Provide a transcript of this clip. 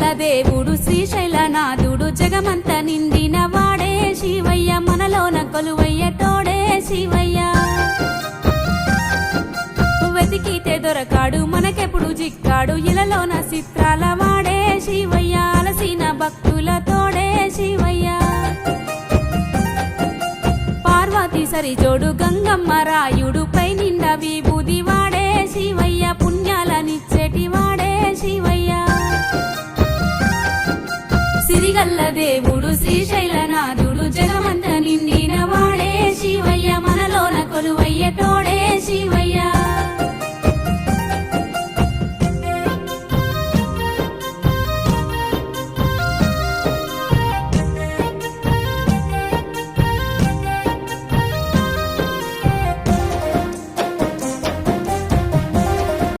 మల్ల దేవుడు శ్రీశైలనాథుడు జగమంత నిండిన వాడే శివయ్య మనలోన కొలువయ్య టోడే శివయ్య. వెతికితే దొరకాడు మనకెప్పుడు జిక్కాడు ఇలలోన చిత్రాల వాడే శివయ్య అలసిన భక్తుల తోడే శివయ్య. పార్వతి సరిజోడు గంగమ్మ రాయుడు శ్రీశైలనాథుడు జన